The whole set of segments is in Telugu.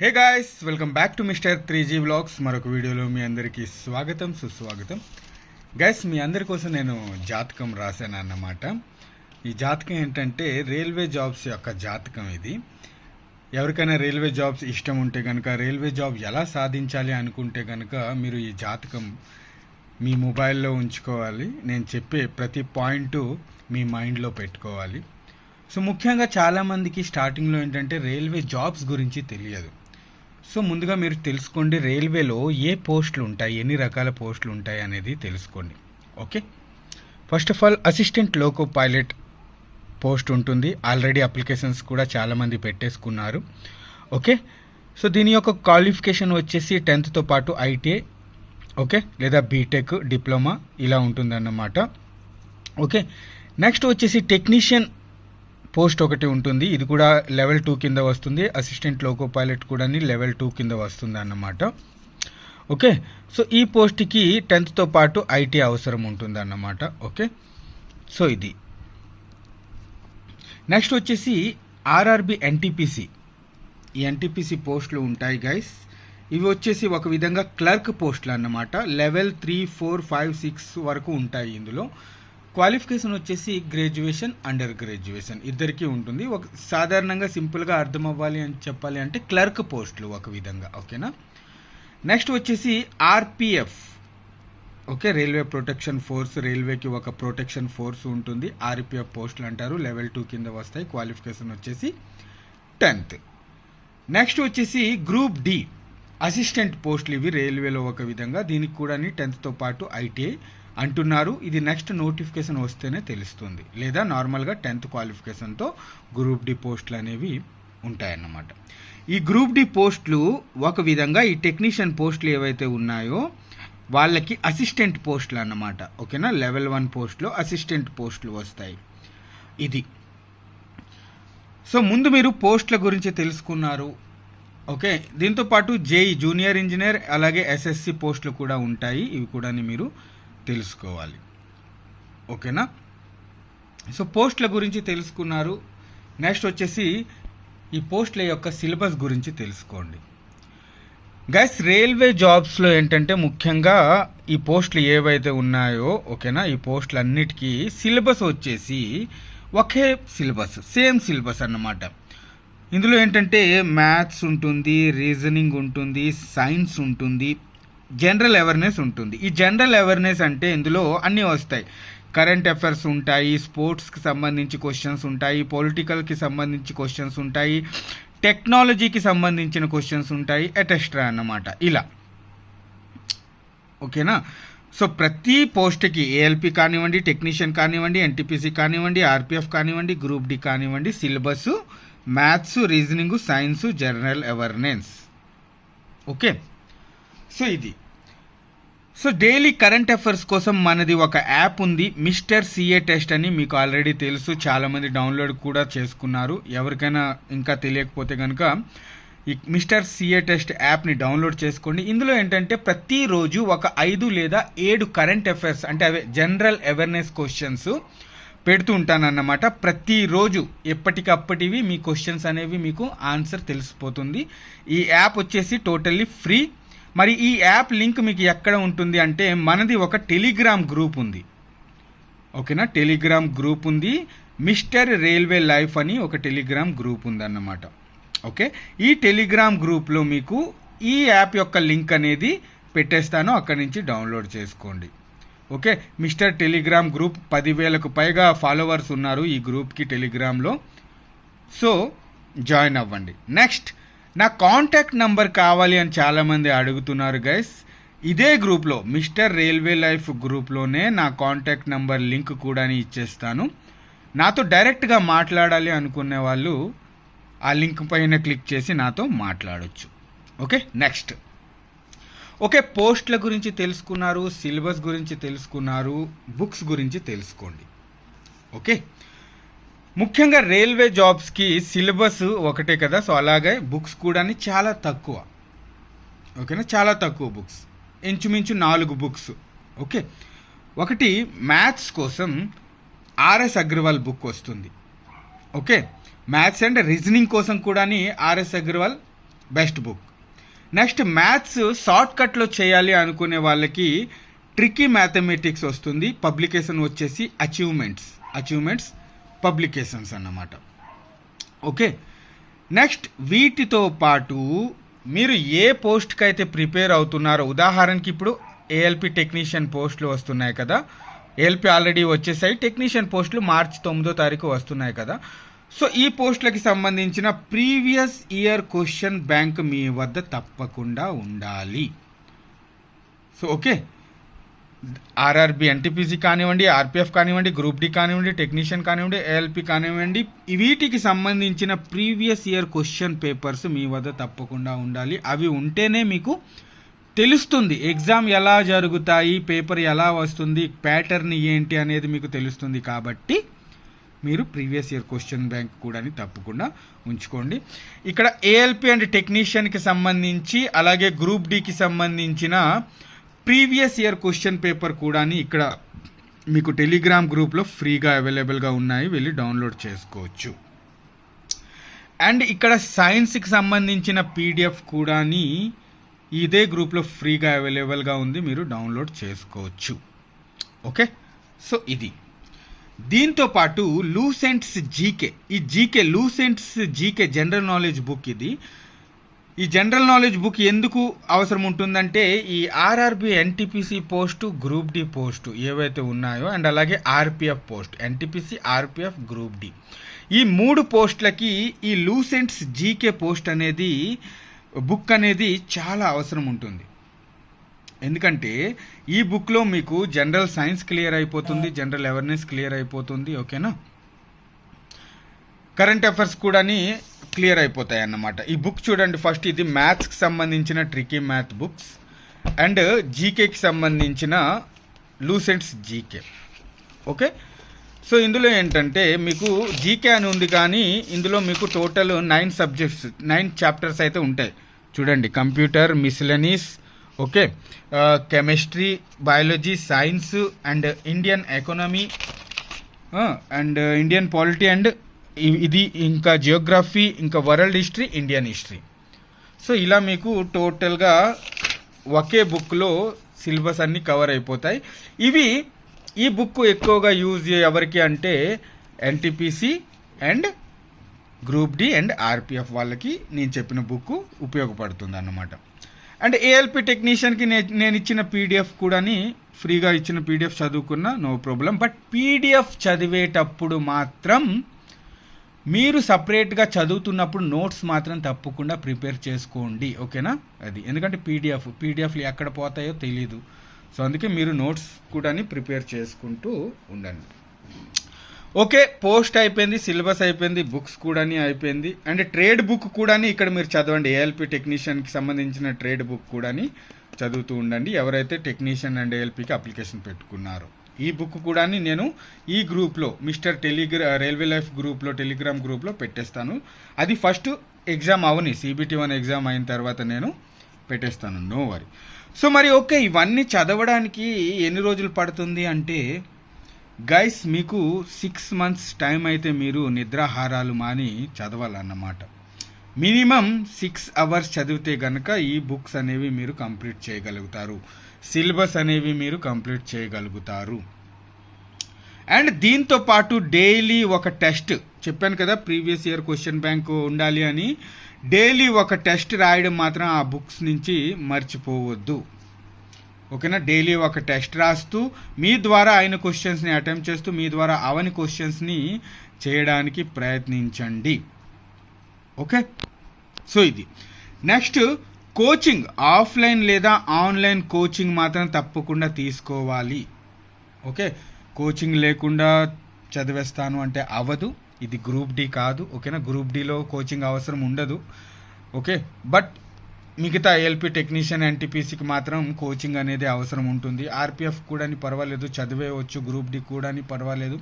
Hey guys welcome back to mister three G vlogs మరొక వీడియోలో మీ అందరికీ స్వాగతం సుస్వాగతం. గైస్ మీ అందరి కోసం నేను జాతకం రాశాను అన్నమాట. ఈ జాతకం ఏంటంటే రైల్వే జాబ్స్ యొక్క జాతకం ఇది. ఎవరికైనా రైల్వే జాబ్స్ ఇష్టం ఉంటే కనుక రైల్వే జాబ్ ఎలా సాధించాలి అనుకుంటే కనుక మీరు ఈ జాతకం మీ మొబైల్లో ఉంచుకోవాలి. నేను చెప్పే ప్రతి పాయింట్ మీ మైండ్లో పెట్టుకోవాలి. సో ముఖ్యంగా చాలామందికి స్టార్టింగ్లో ఏంటంటే రైల్వే జాబ్స్ గురించి తెలియదు. సో ముందుగా మీరు తెలుసుకోండి రైల్వేలో ఏ పోస్టులు ఉంటాయి ఎన్ని రకాల పోస్టులు ఉంటాయి అనేది తెలుసుకోండి. Okay? First of all assistant loco pilot post ఉంటుంది ఆల్రెడీ అప్లికేషన్స్ కూడా చాలామంది పెట్టేసుకున్నారు. ఓకే? సో దీని యొక్క క్వాలిఫికేషన్ వచ్చేసి టెన్త్తో పాటు ఐటీఐ ఓకే? లేదా బీటెక్ డిప్లొమా ఇలా ఉంటుందన్నమాట. ఓకే? నెక్స్ట్ వచ్చేసి టెక్నీషియన్ పోస్ట్ ఒకటి ఉంటుంది. ఇది కూడా లెవెల్ టూ కింద వస్తుంది. అసిస్టెంట్ లోకో పైలట్ కూడా లెవెల్ టూ కింద వస్తుంది అన్నమాట. ఓకే? సో ఈ పోస్ట్కి టెన్త్తో పాటు ఐటీ అవసరం ఉంటుంది అన్నమాట. ఓకే? సో ఇది. నెక్స్ట్ వచ్చేసి ఆర్ఆర్బి ఎన్టీపీసీ ఈ ఎన్టీపీసీ పోస్టులు ఉంటాయి గైస్. ఇవి వచ్చేసి ఒక విధంగా క్లర్క్ పోస్టులు అన్నమాట. Level three four five six వరకు ఉంటాయి ఇందులో. క్వాలిఫికేషన్ వచ్చేసి గ్రాడ్యుయేషన్ అండర్ గ్రాడ్యుయేషన్. ఇద్దరికీ ఉంటుంది. ఒక సాధారణంగా సింపుల్గా అర్థం అవ్వాలి అని చెప్పాలి అంటే క్లర్క్ పోస్టులు ఒక విధంగా ఓకేనా? నెక్స్ట్ వచ్చేసి RPF. Okay railway protection force రైల్వేకి ఒక ప్రొటెక్షన్ ఫోర్స్ ఉంటుంది. ఆర్పిఎఫ్ పోస్టులు అంటారు. లెవెల్ టూ కింద వస్తాయి. క్వాలిఫికేషన్ వచ్చేసి టెన్త్. నెక్స్ట్ వచ్చేసి గ్రూప్ డి. అసిస్టెంట్ పోస్టులు ఇవి రైల్వేలో ఒక విధంగా. దీనికి కూడా టెన్త్తో పాటు ఐటీఐ అంటున్నారు. ఇది నెక్స్ట్ నోటిఫికేషన్ వస్తేనే తెలుస్తుంది. లేదా నార్మల్గా టెన్త్ క్వాలిఫికేషన్తో గ్రూప్ డి పోస్టులు అనేవి ఉంటాయన్నమాట. ఈ గ్రూప్ డి పోస్టులు ఒక విధంగా ఈ టెక్నీషియన్ పోస్టులు ఏవైతే ఉన్నాయో వాళ్ళకి అసిస్టెంట్ పోస్టులు అన్నమాట. ఓకేనా? లెవెల్ వన్ పోస్టులో అసిస్టెంట్ పోస్టులు వస్తాయి. ఇది. సో ముందు మీరు పోస్టుల గురించి తెలుసుకున్నారు. ఓకే? దీంతో పాటు జేఈ జూనియర్ ఇంజనీర్ అలాగే ఎస్ఎస్సి పోస్టులు కూడా ఉంటాయి. ఇవి కూడా మీరు తెలుసుకోవాలి. ఓకేనా? సో పోస్టుల గురించి తెలుసుకున్నారు. నెక్స్ట్ వచ్చేసి ఈ పోస్టుల యొక్క సిలబస్ గురించి తెలుసుకోండి. గైస్ రైల్వే జాబ్స్లో ఏంటంటే ముఖ్యంగా ఈ పోస్టులు ఏవైతే ఉన్నాయో ఓకేనా ఈ పోస్టులు అన్నిటికీ సిలబస్ వచ్చేసి ఒకే సిలబస్ సేమ్ సిలబస్ అన్నమాట. ఇందులో ఏంటంటే మ్యాథ్స్ ఉంటుంది రీజనింగ్ ఉంటుంది సైన్స్ ఉంటుంది జనరల్ అవేర్నెస్ ఉంటుంది. ఈ జనరల్ అవేర్నెస్ అంటే ఇందులో అన్నీ వస్తాయి. కరెంట్ అఫైర్స్ ఉంటాయి స్పోర్ట్స్కి సంబంధించి క్వశ్చన్స్ ఉంటాయి పొలిటికల్కి సంబంధించి క్వశ్చన్స్ ఉంటాయి టెక్నాలజీకి సంబంధించిన క్వశ్చన్స్ ఉంటాయి ఎటెస్ట్రా అన్నమాట. ఇలా. ఓకేనా? సో ప్రతి పోస్ట్కి ఏఎల్పి కానివ్వండి టెక్నీషియన్ కానివ్వండి ఎన్టీపీసీ కానివ్వండి ఆర్పిఎఫ్ కానివ్వండి గ్రూప్ డి కానివ్వండి syllabus maths reasoning science general awareness. Okay? So ఇది. సో డైలీ కరెంట్ అఫైర్స్ కోసం మనది ఒక యాప్ ఉంది మిస్టర్ సిఏ టెస్ట్ అని మీకు ఆల్రెడీ తెలుసు చాలామంది డౌన్లోడ్ కూడా చేసుకున్నారు. ఎవరికైనా ఇంకా తెలియకపోతే కనుక ఈ మిస్టర్ సిఏ టెస్ట్ యాప్ని డౌన్లోడ్ చేసుకోండి. ఇందులో ఏంటంటే ప్రతిరోజు ఒక ఐదు లేదా ఏడు కరెంట్ అఫైర్స్ అంటే అవే జనరల్ అవేర్నెస్ క్వశ్చన్స్ పెడుతూ ఉంటానన్నమాట. ప్రతిరోజు ఎప్పటికప్పటివి మీ క్వశ్చన్స్ అనేవి మీకు ఆన్సర్ తెలిసిపోతుంది. ఈ యాప్ వచ్చేసి టోటల్లీ ఫ్రీ. మరి ఈ యాప్ లింక్ మీకు ఎక్కడ ఉంటుంది అంటే మనది ఒక టెలిగ్రామ్ గ్రూప్ ఉంది. ఓకేనా? టెలిగ్రామ్ గ్రూప్ ఉంది. మిస్టర్ రైల్వే లైఫ్ అని ఒక టెలిగ్రామ్ గ్రూప్ ఉందన్నమాట. ఓకే? ఈ టెలిగ్రామ్ గ్రూప్లో మీకు ఈ యాప్ యొక్క లింక్ అనేది పెట్టేస్తాను. అక్కడి నుంచి డౌన్లోడ్ చేసుకోండి. ఓకే? మిస్టర్ టెలిగ్రామ్ గ్రూప్ పదివేలకు పైగా ఫాలోవర్స్ ఉన్నారు ఈ గ్రూప్కి టెలిగ్రామ్లో. సో జాయిన్ అవ్వండి. నెక్స్ట్ నా కాంటాక్ట్ నంబర్ కావాలి అని చాలామంది అడుగుతున్నారు గైస్ ఇదే గ్రూప్లో మిస్టర్ రైల్వే లైఫ్ గ్రూప్లోనే నా కాంటాక్ట్ నంబర్ లింక్ కూడా ఇచ్చేస్తాను. నాతో డైరెక్ట్గా మాట్లాడాలి అనుకునే వాళ్ళు ఆ లింక్ పైన క్లిక్ చేసి నాతో మాట్లాడొచ్చు. Okay next. ఓకే పోస్ట్ల గురించి తెలుసుకున్నారు సిలబస్ గురించి తెలుసుకున్నారు బుక్స్ గురించి తెలుసుకోండి. ఓకే? ముఖ్యంగా రైల్వే జాబ్స్కి సిలబస్ ఒకటే కదా సో అలాగే బుక్స్ కూడా చాలా తక్కువ. ఓకేనా? చాలా తక్కువ బుక్స్. ఇంచుమించు నాలుగు బుక్స్. ఓకే? ఒకటి మ్యాథ్స్ కోసం ఆర్ఎస్ అగ్రవాల్ బుక్ వస్తుంది. ఓకే? మ్యాథ్స్ అండ్ రీజనింగ్ కోసం కూడా RS Agarwal best book. Next maths short కట్లో చేయాలి అనుకునే వాళ్ళకి ట్రికీ మ్యాథమెటిక్స్ వస్తుంది. పబ్లికేషన్ వచ్చేసి అచీవ్మెంట్స్. అచీవ్మెంట్స్ పబ్లికేషన్స్ అన్నమాట. ఓకే? నెక్స్ట్ వీటితో పాటు మీరు ఏ పోస్ట్కి అయితే ప్రిపేర్ అవుతున్నారో ఉదాహరణకి ఇప్పుడు ఏఎల్పి టెక్నీషియన్ పోస్టులు వస్తున్నాయి కదా. ఏఎల్పి ఆల్రెడీ వచ్చేసాయి. టెక్నీషియన్ పోస్టులు మార్చి తొమ్మిదో తారీఖు వస్తున్నాయి కదా. సో ఈ పోస్టులకి సంబంధించిన ప్రీవియస్ ఇయర్ క్వశ్చన్ బ్యాంక్ మీ వద్ద తప్పకుండా ఉండాలి. So okay? ఆర్ఆర్బి ఎన్టీపీసీ కానివ్వండి ఆర్పిఎఫ్ కానివ్వండి గ్రూప్ డి కానివ్వండి టెక్నీషియన్ కానివ్వండి ఏఎల్పి కానివ్వండి వీటికి సంబంధించిన ప్రీవియస్ ఇయర్ క్వశ్చన్ పేపర్స్ మీ వద్ద తప్పకుండా ఉండాలి. అవి ఉంటేనే మీకు తెలుస్తుంది ఎగ్జామ్ ఎలా జరుగుతాయి పేపర్ ఎలా వస్తుంది ప్యాటర్న్ ఏంటి అనేది మీకు తెలుస్తుంది కాబట్టి మీరు ప్రీవియస్ ఇయర్ క్వశ్చన్ బ్యాంక్ కూడా తప్పకుండా ఉంచుకోండి. ఇక్కడ ఏఎల్పి అండ్ టెక్నీషియన్కి సంబంధించి అలాగే గ్రూప్ డికి సంబంధించిన ప్రీవియస్ ఇయర్ క్వశ్చన్ పేపర్ కూడా ఇక్కడ మీకు టెలిగ్రామ్ గ్రూప్లో ఫ్రీగా అవైలబుల్గా ఉన్నాయి. వెళ్ళి డౌన్లోడ్ చేసుకోవచ్చు. అండ్ ఇక్కడ సైన్స్కి సంబంధించిన పీడిఎఫ్ కూడా ఇదే గ్రూప్లో ఫ్రీగా అవైలబుల్గా ఉంది. మీరు డౌన్లోడ్ చేసుకోవచ్చు. ఓకే? సో ఇది. దీంతో పాటు లూసెంట్స్ జీకే. ఈ GK Lucent's GK general knowledge book ఇది. ఈ జనరల్ నాలెడ్జ్ బుక్ ఎందుకు అవసరం ఉంటుందంటే ఈ RRB NTPC post group D post ఏవైతే ఉన్నాయో అండ్ అలాగే RPF post NTPC RPF group D. ఈ మూడు పోస్టులకి ఈ లూసెంట్స్ జీకే పోస్ట్ అనేది బుక్ అనేది చాలా అవసరం ఉంటుంది. ఎందుకంటే ఈ బుక్లో మీకు జనరల్ సైన్స్ క్లియర్ అయిపోతుంది జనరల్ అవేర్నెస్ క్లియర్ అయిపోతుంది ఓకేనా? కరెంట్ అఫైర్స్ కూడా క్లియర్ అయిపోతాయి అన్నమాట ఈ బుక్ చూడండి ఫస్ట్. ఇది మ్యాథ్స్కి సంబంధించిన ట్రికీ మ్యాథ్ బుక్స్. అండ్ జీకేకి సంబంధించిన లూసెంట్స్ జీకే. ఓకే? సో ఇందులో ఏంటంటే మీకు జీకే అని ఉంది కానీ ఇందులో మీకు total nine subjects nine chapters అయితే ఉంటాయి. చూడండి computer miscellaneous okay? Chemistry biology science and Indian economy and Indian polity and ఇది ఇంకా జియోగ్రఫీ ఇంకా world history Indian history. So ఇలా మీకు టోటల్గా ఒకే బుక్లో సిలబస్ అన్నీ కవర్ అయిపోతాయి. ఇవి ఈ బుక్ ఎక్కువగా యూజ్ ఎవరికి అంటే NTPC and group D and RPF వాళ్ళకి నేను చెప్పిన బుక్ ఉపయోగపడుతుంది అన్నమాట అండ్ ఏఎల్పి టెక్నీషియన్కి నేను నేను ఇచ్చిన పీడిఎఫ్ కూడాని ఫ్రీగా ఇచ్చిన పీడిఎఫ్ చదువుకున్నా నో ప్రాబ్లం. బట్ పీడిఎఫ్ చదివేటప్పుడు మాత్రం మీరు సపరేట్గా చదువుతున్నప్పుడు నోట్స్ మాత్రం తప్పకుండా ప్రిపేర్ చేసుకోండి. ఓకేనా? అది. ఎందుకంటే పీడిఎఫ్ పీడిఎఫ్లు ఎక్కడ పోతాయో తెలీదు. సో అందుకే మీరు నోట్స్ కూడా ప్రిపేర్ చేసుకుంటూ ఉండండి. ఓకే పోస్ట్ అయిపోయింది సిలబస్ అయిపోయింది బుక్స్ కూడా అయిపోయింది. అండ్ ట్రేడ్ బుక్ కూడా ఇక్కడ మీరు చదవండి. ఏఎల్పి టెక్నీషియన్కి సంబంధించిన ట్రేడ్ బుక్ కూడా చదువుతూ ఉండండి. ఎవరైతే టెక్నీషియన్ అండ్ ఏఎల్పికి అప్లికేషన్ పెట్టుకున్నారో. ఈ బుక్ కూడా నేను ఈ గ్రూప్లో మిస్టర్ టెలిగ్రా రైల్వే లైఫ్ గ్రూప్లో టెలిగ్రామ్ గ్రూప్లో పెట్టేస్తాను. అది ఫస్ట్ ఎగ్జామ్ అవని సిబిటి వన్ ఎగ్జామ్ అయిన తర్వాత నేను పెట్టేస్తాను. No worry. సో మరి ఓకే ఇవన్నీ చదవడానికి ఎన్ని రోజులు పడుతుంది అంటే గైస్ మీకు సిక్స్ మంత్స్ టైం అయితే మీరు నిద్రాహారాలు మాని చదవాలన్నమాట. మినిమం సిక్స్ అవర్స్ చదివితే కనుక ఈ బుక్స్ అనేవి మీరు కంప్లీట్ చేయగలుగుతారు. సిలబస్ అనేవి మీరు కంప్లీట్ చేయగలుగుతారు. అండ్ దీంతో పాటు డైలీ ఒక టెస్ట్. చెప్పాను కదా ప్రీవియస్ ఇయర్ క్వశ్చన్ బ్యాంక్ ఉండాలి అని. డైలీ ఒక టెస్ట్ రాయడం మాత్రం ఆ బుక్స్ నుంచి మర్చిపోవద్దు. ఓకేనా? డైలీ ఒక టెస్ట్ రాస్తూ మీ ద్వారా ఆయన క్వశ్చన్స్ని అటెంప్ట్ చేస్తూ మీ ద్వారా అవని క్వశ్చన్స్ని చేయడానికి ప్రయత్నించండి. ఓకే? సో ఇది. Next coaching. ఆఫ్లైన్ లేదా ఆన్లైన్ కోచింగ్ మాత్రం తప్పకుండా తీసుకోవాలి. ఓకే? కోచింగ్ లేకుండా చదివేస్తాను అంటే అవ్వదు ఇది గ్రూప్ డి కాదు ఓకేనా? గ్రూప్ డిలో కోచింగ్ అవసరం ఉండదు ఓకే? బట్ మిగతా ఎల్పి టెక్నీషియన్ ఎన్టీపీసీకి మాత్రం కోచింగ్ అనేది అవసరం ఉంటుంది. ఆర్పిఎఫ్ కూడా పర్వాలేదు చదివేయవచ్చు గ్రూప్ డి కూడా పర్వాలేదు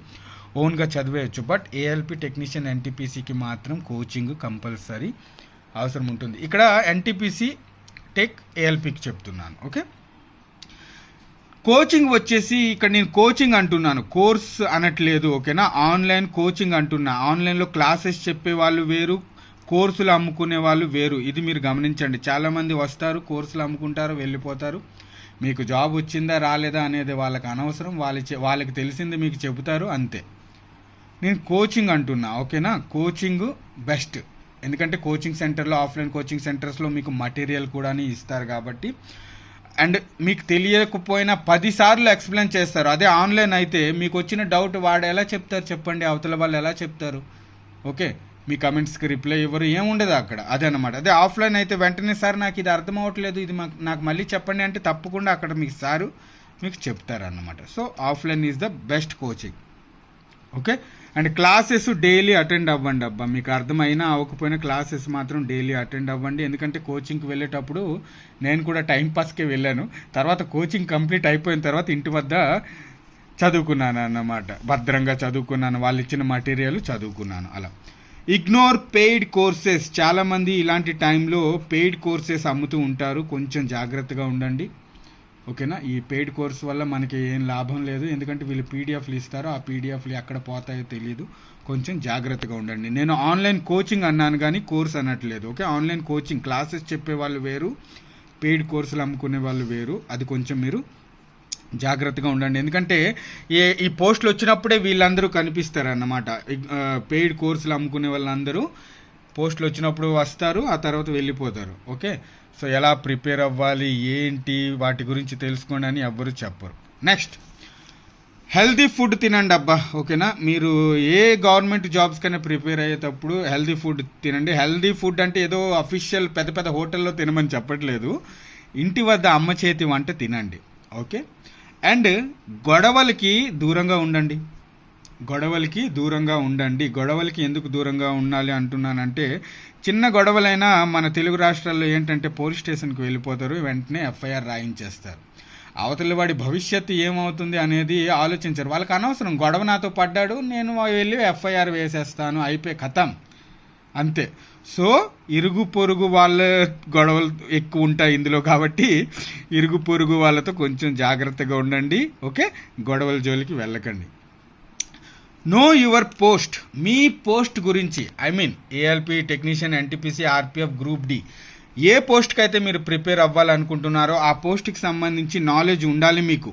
ఓన్గా చదివేయచ్చు. బట్ ఏఎల్పి టెక్నీషియన్ ఎన్టీపీసీకి మాత్రం కోచింగ్ కంపల్సరీ అవసరం ఉంటుంది. ఇక్కడ ఎన్టీపీసీ టెక్ ఏఎల్పికి చెప్తున్నాను ఓకే? కోచింగ్ వచ్చేసి ఇక్కడ నేను కోచింగ్ అంటున్నాను. కోర్స్ అనట్లేదు ఓకేనా? ఆన్లైన్ కోచింగ్ అంటున్నా. ఆన్లైన్లో క్లాసెస్ చెప్పే వాళ్ళు వేరు కోర్సులు అమ్ముకునే వాళ్ళు వేరు. ఇది మీరు గమనించండి. చాలామంది వస్తారు కోర్సులు అమ్ముకుంటారు వెళ్ళిపోతారు. మీకు జాబ్ వచ్చిందా రాలేదా అనేది వాళ్ళకి అనవసరం. వాళ్ళ వాళ్ళకి తెలిసింది మీకు చెబుతారు అంతే. నేను కోచింగ్ అంటున్నా ఓకేనా? Coaching best. ఎందుకంటే కోచింగ్ సెంటర్లో ఆఫ్లైన్ కోచింగ్ సెంటర్స్లో మీకు మటీరియల్ కూడా ఇస్తారు కాబట్టి అండ్ మీకు తెలియకపోయినా పదిసార్లు ఎక్స్ప్లెయిన్ చేస్తారు. అదే ఆన్లైన్ అయితే మీకు వచ్చిన డౌట్ వాడు ఎలా చెప్తారు చెప్పండి అవతల వాళ్ళు ఎలా చెప్తారు. ఓకే? మీ కమెంట్స్కి రిప్లై ఇవ్వరు ఏముండదు అక్కడ. అదే అనమాట అదే ఆఫ్లైన్ అయితే వెంటనే సార్ నాకు ఇది అర్థం అవ్వట్లేదు ఇది మాకు నాకు మళ్ళీ చెప్పండి అంటే తప్పకుండా అక్కడ మీకు సారు మీకు చెప్తారన్నమాట. So offline is the best coaching. Okay? And classes daily attend అవ్వండి అబ్బా. మీకు అర్థమైనా అవ్వకపోయినా క్లాసెస్ మాత్రం డైలీ అటెండ్ అవ్వండి. ఎందుకంటే కోచింగ్కి వెళ్ళేటప్పుడు నేను కూడా టైంపాస్కే వెళ్ళాను. తర్వాత కోచింగ్ కంప్లీట్ అయిపోయిన తర్వాత ఇంటి వద్ద చదువుకున్నాను అన్నమాట. భద్రంగా చదువుకున్నాను. వాళ్ళు ఇచ్చిన మటీరియల్ చదువుకున్నాను. అలా. ఇగ్నోర్ పెయిడ్ కోర్సెస్ చాలామంది ఇలాంటి టైంలో పెయిడ్ కోర్సెస్ అమ్ముతూ ఉంటారు. కొంచెం జాగ్రత్తగా ఉండండి. ఓకేనా? ఈ పెయిడ్ కోర్స్ వల్ల మనకి ఏం లాభం లేదు. ఎందుకంటే వీళ్ళు పీడిఎఫ్లు ఇస్తారు ఆ పీడిఎఫ్లు ఎక్కడ పోతాయో తెలియదు కొంచెం జాగ్రత్తగా ఉండండి. నేను ఆన్లైన్ కోచింగ్ అన్నాను కానీ కోర్స్ అనట్లేదు. ఓకే? ఆన్లైన్ కోచింగ్ క్లాసెస్ చెప్పే వాళ్ళు వేరు పెయిడ్ కోర్సులు అమ్ముకునే వాళ్ళు వేరు. అది కొంచెం మీరు జాగ్రత్తగా ఉండండి. ఎందుకంటే ఏ ఈ పోస్టులు వచ్చినప్పుడే వీళ్ళందరూ కనిపిస్తారు అన్నమాట పెయిడ్ కోర్సులు అమ్ముకునే వాళ్ళందరూ పోస్టులు వచ్చినప్పుడు వస్తారు ఆ తర్వాత వెళ్ళిపోతారు. ఓకే? సో ఎలా ప్రిపేర్ అవ్వాలి ఏంటి వాటి గురించి తెలుసుకోండి అని ఎవ్వరు చెప్పరు. నెక్స్ట్. హెల్దీ ఫుడ్ తినండి అబ్బా ఓకేనా? మీరు ఏ గవర్నమెంట్ జాబ్స్ కన్నా ప్రిపేర్ అయ్యేటప్పుడు హెల్దీ ఫుడ్ తినండి. హెల్దీ ఫుడ్ అంటే ఏదో అఫీషియల్ పెద్ద పెద్ద హోటల్లో తినమని చెప్పట్లేదు. ఇంటి వద్ద అమ్మ చేతి వంట తినండి. ఓకే? అండ్ గొడవలకి దూరంగా ఉండండి. గొడవలకి దూరంగా ఉండండి. గొడవలకి ఎందుకు దూరంగా ఉండాలి అంటున్నానంటే చిన్న గొడవలైనా మన తెలుగు రాష్ట్రాల్లో ఏంటంటే పోలీస్ స్టేషన్కి వెళ్ళిపోతారు వెంటనే ఎఫ్ఐఆర్ రాయించేస్తారు. అవతలి వాడి భవిష్యత్తు ఏమవుతుంది అనేది ఆలోచించరు. వాళ్ళకి అనవసరం. గొడవ నాతో పడ్డాడు నేను వెళ్ళి ఎఫ్ఐఆర్ వేసేస్తాను అయిపోయి కథం అంతే. సో ఇరుగు పొరుగు వాళ్ళ గొడవలు ఎక్కువ ఉంటాయి ఇందులో కాబట్టి ఇరుగు పొరుగు వాళ్ళతో కొంచెం జాగ్రత్తగా ఉండండి ఓకే? గొడవల జోలికి వెళ్ళకండి. నో యువర్ పోస్ట్ మీ పోస్ట్ గురించి I mean ALP technician NTPC RPF group D ఏ పోస్ట్కి అయితే మీరు ప్రిపేర్ అవ్వాలనుకుంటున్నారో ఆ పోస్ట్కి సంబంధించి నాలెడ్జ్ ఉండాలి మీకు.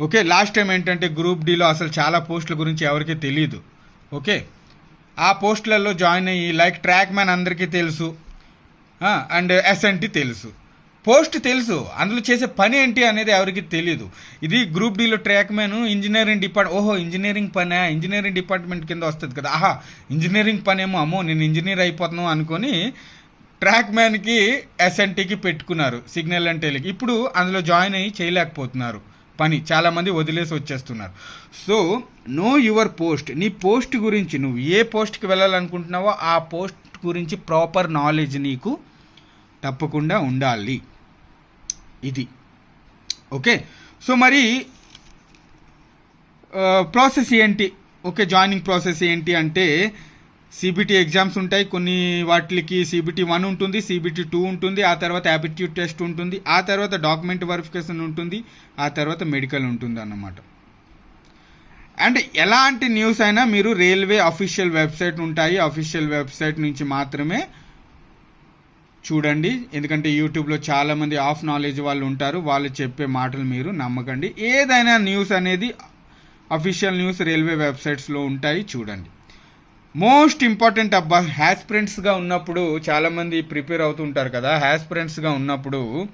ఓకే లాస్ట్ టైం ఏంటంటే గ్రూప్ డిలో అసలు చాలా పోస్టుల గురించి ఎవరికీ తెలియదు ఓకే ఆ పోస్టులలో జాయిన్ అయ్యి లైక్ ట్రాక్ మ్యాన్ అందరికీ తెలుసు. అండ్ ఎస్ఎన్టీ తెలుసు. పోస్ట్ తెలుసు. అందులో చేసే పని ఏంటి అనేది ఎవరికి తెలియదు ఇది గ్రూప్ డీలో ట్రాక్ మ్యాన్ ఇంజనీరింగ్ డిపార్ట్ ఓహో ఇంజనీరింగ్ పనే ఇంజనీరింగ్ డిపార్ట్మెంట్ కింద వస్తుంది కదా. ఆహా ఇంజనీరింగ్ పనేమో అమ్మో నేను ఇంజనీర్ అయిపోతున్నాను అనుకొని ట్రాక్ మ్యాన్కి ఎస్ఎన్టీకి పెట్టుకున్నారు సిగ్నల్ అండ్ టెలికి ఇప్పుడు అందులో జాయిన్ అయ్యి చేయలేకపోతున్నారు. పని చాలామంది వదిలేసి వచ్చేస్తున్నారు. So know your post. నీ పోస్ట్ గురించి నువ్వు ఏ పోస్ట్కి వెళ్ళాలనుకుంటున్నావో ఆ పోస్ట్ గురించి ప్రాపర్ నాలెడ్జ్ నీకు తప్పకుండా ఉండాలి. ఇది. ఓకే? సో మరి ప్రాసెస్ ఏంటి? ఓకే జాయినింగ్ ప్రాసెస్ ఏంటి అంటే సిబిటి ఎగ్జామ్స్ ఉంటాయి. కొన్ని వాటికి సిబిటి వన్ ఉంటుంది సిబిటి టూ ఉంటుంది ఆ తర్వాత యాప్టిట్యూడ్ టెస్ట్ ఉంటుంది ఆ తర్వాత డాక్యుమెంట్ వెరిఫికేషన్ ఉంటుంది ఆ తర్వాత మెడికల్ ఉంటుంది అన్నమాట. అండ్ ఎలాంటి న్యూస్ అయినా మీరు రైల్వే అఫీషియల్ వెబ్సైట్ ఉంటాయి. అఫీషియల్ వెబ్సైట్ నుంచి మాత్రమే చూడండి. ఎందుకంటే యూట్యూబ్లో చాలామంది ఆఫ్ నాలెడ్జ్ వాళ్ళు ఉంటారు. వాళ్ళు చెప్పే మాటలు మీరు నమ్మకండి. ఏదైనా న్యూస్ అనేది అఫీషియల్ న్యూస్ రైల్వే వెబ్సైట్స్లో ఉంటాయి. చూడండి. మోస్ట్ ఇంపార్టెంట్ అబ్బా హ్యాస్పిరెంట్స్గా ఉన్నప్పుడు చాలామంది ప్రిపేర్ అవుతుంటారు కదా. హ్యాస్పిరెంట్స్గా ఉన్నప్పుడు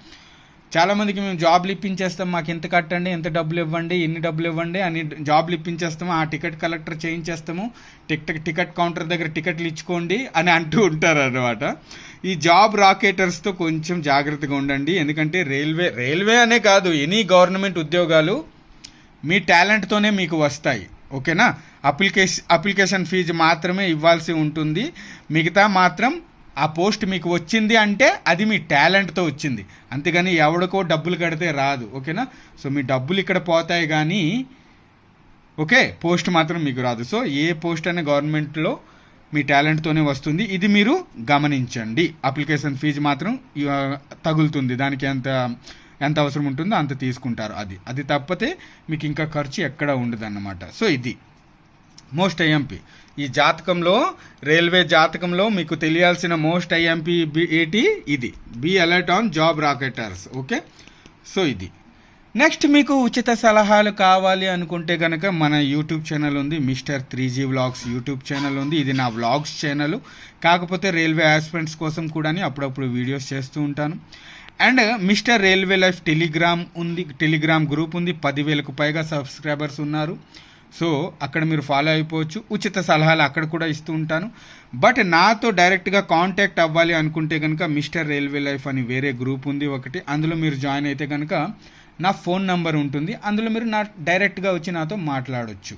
చాలామందికి మేము జాబ్లు ఇప్పించేస్తాం మాకు ఎంత కట్టండి ఎంత డబ్బులు ఇవ్వండి ఎన్ని డబ్బులు ఇవ్వండి అని జాబ్లు ఇప్పించేస్తాము. ఆ టికెట్ కలెక్టర్ చేయించేస్తాము. టికెట్ టికెట్ కౌంటర్ దగ్గర టికెట్లు ఇచ్చుకోండి అని అంటూ ఉంటారు అనమాట ఈ జాబ్ రాకెటర్స్తో కొంచెం జాగ్రత్తగా ఉండండి. ఎందుకంటే రైల్వే రైల్వే అనే కాదు ఎనీ గవర్నమెంట్ ఉద్యోగాలు మీ టాలెంట్తోనే మీకు వస్తాయి. ఓకేనా? అప్లికేషన్ అప్లికేషన్ ఫీజు మాత్రమే ఇవ్వాల్సి ఉంటుంది. మిగతా మాత్రం ఆ పోస్ట్ మీకు వచ్చింది అంటే అది మీ టాలెంట్తో వచ్చింది. అంతేగాని ఎవడికో డబ్బులు కడితే రాదు ఓకేనా? సో మీ డబ్బులు ఇక్కడ పోతాయి కానీ ఓకే పోస్ట్ మాత్రం మీకు రాదు. సో ఏ పోస్ట్ అనే గవర్నమెంట్లో మీ టాలెంట్తోనే వస్తుంది. ఇది మీరు గమనించండి. అప్లికేషన్ ఫీజు మాత్రం తగులుతుంది. దానికి ఎంత ఎంత అవసరం ఉంటుందో అంత తీసుకుంటారు అది. అది తప్పితే మీకు ఇంకా ఖర్చు ఎక్కడ ఉండదు అన్నమాట సో ఇది. మోస్ట్ ఐఎంపీ ఈ జాతకంలో రైల్వే జాతకంలో మీకు తెలియాల్సిన మోస్ట్ ఐఎంపీ ఏటి? ఇది. Be alert on job racketeers. Okay? So ఇది. నెక్స్ట్ మీకు ఉచిత సలహాలు కావాలి అనుకుంటే కనుక మన యూట్యూబ్ ఛానల్ ఉంది. Mister three G vlogs YouTube channel ఉంది. ఇది నా వ్లాగ్స్ ఛానల్. కాకపోతే రైల్వే ఆస్పిరెంట్స్ కోసం కూడా అప్పుడప్పుడు వీడియోస్ చేస్తూ ఉంటాను. And mister railway life Telegram ఉంది. టెలిగ్రామ్ గ్రూప్ ఉంది. పదివేలకు పైగా సబ్స్క్రైబర్స్ ఉన్నారు. సో అక్కడ మీరు ఫాలో అయిపోవచ్చు. ఉచిత సలహాలు అక్కడ కూడా ఇస్తూ ఉంటాను. బట్ నాతో డైరెక్ట్గా కాంటాక్ట్ అవ్వాలి అనుకుంటే కనుక మిస్టర్ రైల్వే లైఫ్ అని వేరే గ్రూప్ ఉంది ఒకటి. అందులో మీరు జాయిన్ అయితే కనుక నా ఫోన్ నంబర్ ఉంటుంది. అందులో మీరు నా డైరెక్ట్గా వచ్చి నాతో మాట్లాడవచ్చు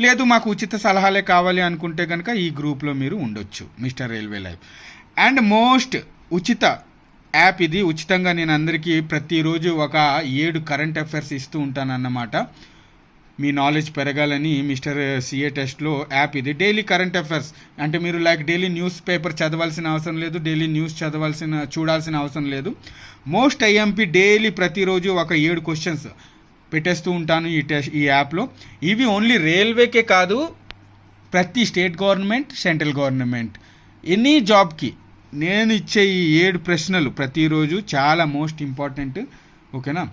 లేదు మాకు ఉచిత సలహాలే కావాలి అనుకుంటే కనుక ఈ గ్రూప్లో మీరు ఉండొచ్చు mister railway life. And most ఉచిత యాప్ ఇది. ఉచితంగా నేను అందరికీ ప్రతిరోజు ఒక ఏడు కరెంట్ అఫైర్స్ ఇస్తూ ఉంటాను అన్నమాట మీ నాలెడ్జ్ పెరగాలని మిస్టర్ సిఏ టెస్ట్లో యాప్ ఇది. డైలీ కరెంట్ అఫైర్స్ అంటే మీరు లైక్ డైలీ న్యూస్ పేపర్ చదవాల్సిన అవసరం లేదు డైలీ న్యూస్ చదవాల్సిన చూడాల్సిన అవసరం లేదు. మోస్ట్ ఐఎంపీ డైలీ ప్రతిరోజు ఒక ఏడు క్వశ్చన్స్ పెట్టేస్తూ ఉంటాను ఈ టెస్ట్ ఈ యాప్లో ఇవి ఓన్లీ రైల్వేకే కాదు ప్రతి state government central government any జాబ్కి నేను ఇచ్చే ఈ ఏడు ప్రశ్నలు ప్రతిరోజు చాలా మోస్ట్ ఇంపార్టెంట్ ఓకేనా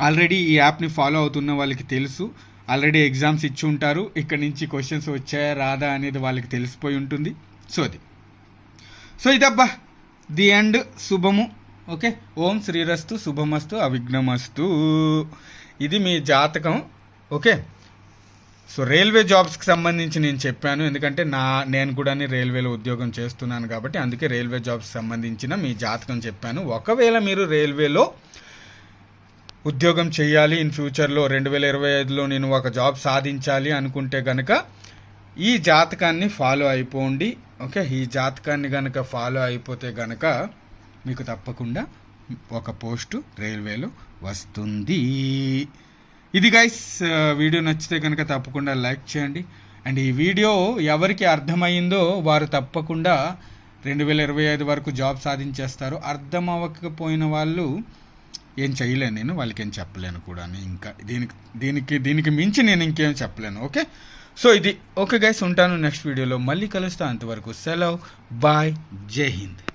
ఆల్రెడీ ఈ యాప్ని ఫాలో అవుతున్న వాళ్ళకి తెలుసు. ఆల్రెడీ ఎగ్జామ్స్ ఇచ్చి ఉంటారు. ఇక్కడ నుంచి క్వశ్చన్స్ వచ్చాయా రాదా అనేది వాళ్ళకి తెలిసిపోయి ఉంటుంది. సో అది. సో ఇదబ్బా. ది ఎండ్ శుభము. ఓకే? ఓం శ్రీరస్తు శుభమస్తు అవిఘ్నమస్తు. ఇది మీ జాతకం. ఓకే? సో రైల్వే జాబ్స్కి సంబంధించి నేను చెప్పాను. ఎందుకంటే నా నేను కూడా రైల్వేలో ఉద్యోగం చేస్తున్నాను కాబట్టి అందుకే రైల్వే జాబ్స్ సంబంధించిన మీ జాతకం చెప్పాను. ఒకవేళ మీరు రైల్వేలో ఉద్యోగం చేయాలి ఇన్ ఫ్యూచర్లో రెండు వేల ఇరవై ఐదులో నేను ఒక జాబ్ సాధించాలి అనుకుంటే కనుక ఈ జాతకాన్ని ఫాలో అయిపోండి. ఓకే? ఈ జాతకాన్ని కనుక ఫాలో అయిపోతే కనుక మీకు తప్పకుండా ఒక పోస్టు రైల్వేలో వస్తుంది. ఇది గైస్ వీడియో నచ్చితే కనుక తప్పకుండా లైక్ చేయండి. అండ్ ఈ వీడియో ఎవరికి అర్థమైందో వారు తప్పకుండా రెండు వేల ఇరవై ఐదు వరకు జాబ్ సాధించేస్తారు. అర్థం అవ్వకపోయిన వాళ్ళు ఏం చేయలేను నేను వాళ్ళకి ఏం చెప్పలేను కూడా ఇంకా దీనికి దీనికి దీనికి మించి నేను ఇంకేం చెప్పలేను ఓకే? సో ఇది ఓకే గైస్ ఉంటాను నెక్స్ట్ వీడియోలో. మళ్ళీ కలుస్తా అంతవరకు. సెలవ్. బాయ్. జై హింద్.